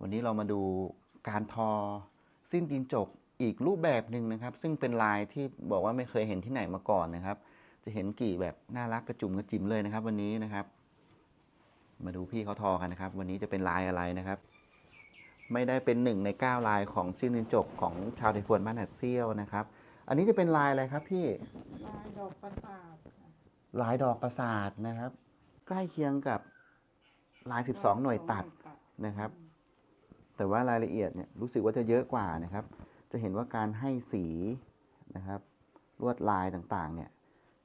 วันนี้เรามาดูการทอสิ้นตีนจกอีกรูปแบบหนึ่งนะครับ ซึ่งเป็นลายที่บอกว่าไม่เคยเห็นที่ไหนมาก่อนนะครับ จะเห็นกี่แบบน่ารักกระจุ่มกระจิ๋มเลยนะครับ วันนี้นะครับ มาดูพี่เขาทอกันนะครับ วันนี้จะเป็นลายอะไรนะครับ ไม่ได้เป็นหนึ่งในเก้าลายของสิ้นตีนจกของชาวไทยพวนบ้านหัดเซี่ยวนะครับ อันนี้จะเป็นลายอะไรครับพี่ลายดอกประสาทลายดอกประสาทนะครับ ใกล้เคียงกับลาย 12 หน่วยตัดนะครับ แต่ว่ารายละเอียดเนี่ยรู้สึกว่าจะเยอะกว่านะครับ จะเห็นว่าการให้สีนะครับลวดลายต่างๆเนี่ย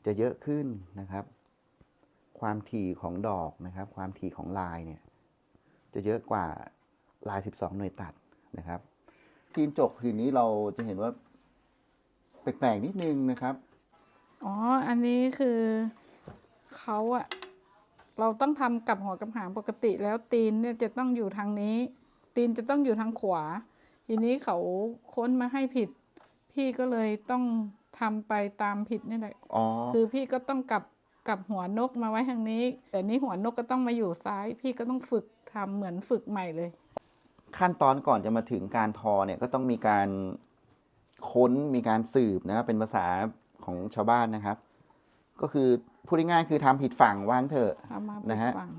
จะเยอะขึ้นนะครับ ความถี่ของดอกนะครับ ความถี่ของลายเนี่ยจะเยอะกว่าลาย 12 หน่วยตัดนะครับจีนจกผืนนี้เราจะเห็นว่าแปลกๆนิดนึงนะครับ อ๋อ อันนี้คือเขาอะเราต้องทำกับหัวกับหางปกติแล้วตีนเนี่ยจะต้องอยู่ทางนี้ ตีนจะต้องอยู่ทางขวา ทีนี้เขาค้นมาให้ผิด พี่ก็เลยต้องทำไปตามผิดนี่แหละอ๋อคือพี่ก็ต้องกลับกลับหัวนกมาไว้ทางนี้ แต่นี้หัวนกก็ต้องมาอยู่ซ้าย พี่ก็ต้องฝึกทำเหมือนฝึกใหม่เลย ขั้นตอนก่อนจะมาถึงการทอเนี่ยก็ต้องมีการค้นมีการสืบนะครับเป็นภาษาของชาวบ้านนะครับ ก็คือพูดง่ายๆคือทำผิดฝั่งว่างเถอะทำมานะฮะฟัง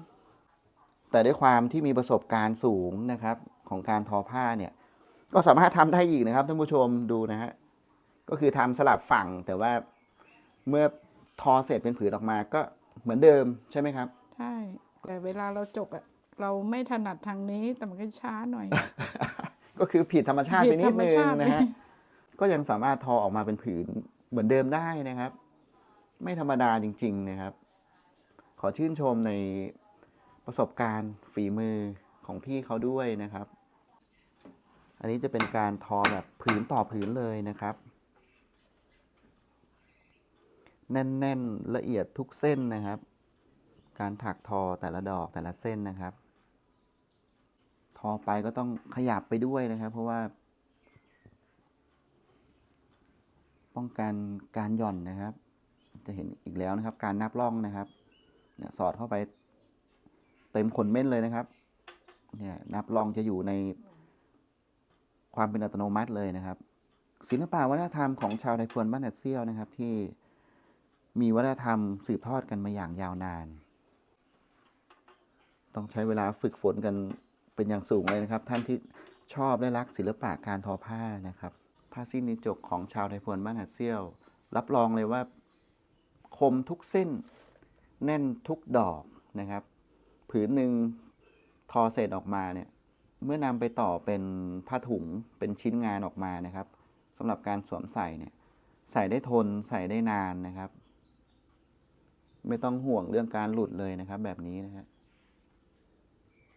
แต่ด้วยความที่มีประสบการณ์สูงนะครับ ของการทอผ้าเนี่ย ก็สามารถทำได้อีกนะครับท่านผู้ชมดูนะฮะก็คือทำสลับฝั่งแต่ว่าเมื่อทอเสร็จเป็นผืนออกมาก็เหมือนเดิมใช่ไหมครับใช่แต่เวลาเราจกอะเราไม่ถนัดทางนี้แต่มันก็ช้าหน่อย ก็คือผิดธรรมชาติผิไปดนิธรดรมนึงชาตินะฮะเลยก็ยังสามารถทอออกมาเป็นผืนเหมือนเดิมได้นะครับ ไม่ธรรมดาจริง ๆนะครับ ขอชื่นชมใน ประสบการณ์ฝีมือของพี่เขาด้วยนะครับ อันนี้จะเป็นการทอแบบผืนต่อผืนเลยนะครับ แน่นๆละเอียดทุกเส้นนะครับ การถักทอแต่ละดอกแต่ละเส้นนะครับ ทอไปก็ต้องขยับไปด้วยนะครับ เพราะว่า ป้องกันการหย่อนนะครับ จะเห็นอีกแล้วนะครับ การนับร่องนะครับสอดเข้าไป เต็มขนเม่นเลยนะครับเนี่ยนับรองจะอยู่ในความเป็นอัตโนมัติเลยนะครับ ศิลปะวัฒนธรรมของชาวไทยพวนบ้านหัดเซียวนะครับ ที่มีวัฒนธรรมสืบทอดกันมาอย่างยาวนาน ต้องใช้เวลาฝึกฝนกันเป็นอย่างสูงเลยนะครับ ท่านที่ชอบและรักศิลปะการทอผ้านะครับ ผ้าสิ้นนิจกของชาวไทยพวนบ้านหัดเซียว รับรองเลยว่า คมทุกเส้น แน่นทุกดอกนะครับ ผืนหนึ่งทอเสร็จออกมาเนี่ย เมื่อนำไปต่อเป็นผ้าถุงเป็นชิ้นงานออกมานะครับสำหรับการสวมใส่เนี่ย ใส่ได้ทนใส่ได้นานนะครับ ไม่ต้องห่วงเรื่องการหลุดเลยนะครับ แบบนี้นะฮะ